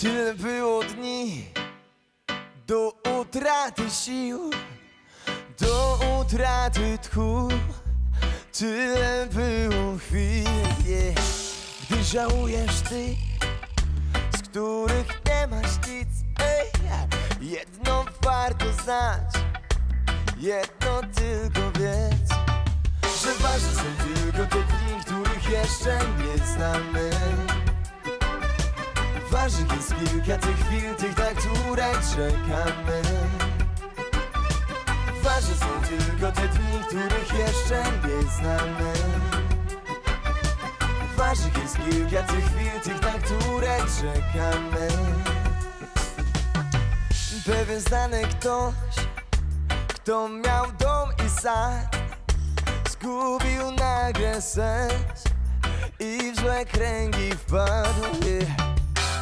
Tyle było dni do utraty sił, do utraty tchu. Tyle było chwil, gdy żałujesz ty, z których nie masz nic. Ej, jedno warto znać, jedno tylko wiedz, że ważne są tylko te dni, których jeszcze nie znamy. Ważnych jest kilka tych chwil, tych, na które czekamy. Ważne są tylko te dni, których jeszcze nie znamy. Ważnych jest kilka tych chwil, tych, na które czekamy. Pewien znany ktoś, kto miał dom i sad, zgubił nagle sens i w złe kręgi wpadł. Yeah.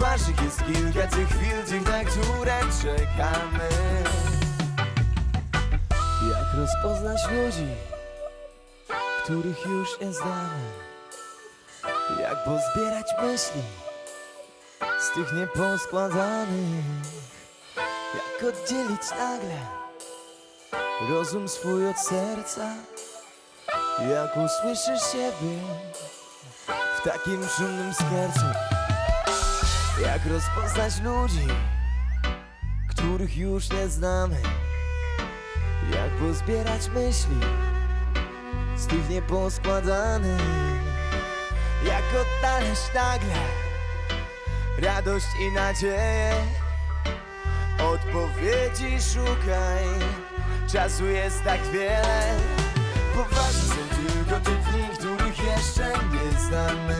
Ważnych jest kilka tych chwil, tych na które czekamy. Jak rozpoznać ludzi, których już nie znamy? Jak pozbierać myśli z tych nieposkładanych? Jak oddzielić nagle rozum swój od serca? Jak usłyszysz siebie w takim szumnym skercu jak rozpoznać ludzi, których już nie znamy? Jak pozbierać myśli z tych nieposkładanych? Jak odnaleźć nagle radość i nadzieję? Odpowiedzi szukaj, czasu jest tak wiele. Poważnie są tylko te dni, których jeszcze nie znamy.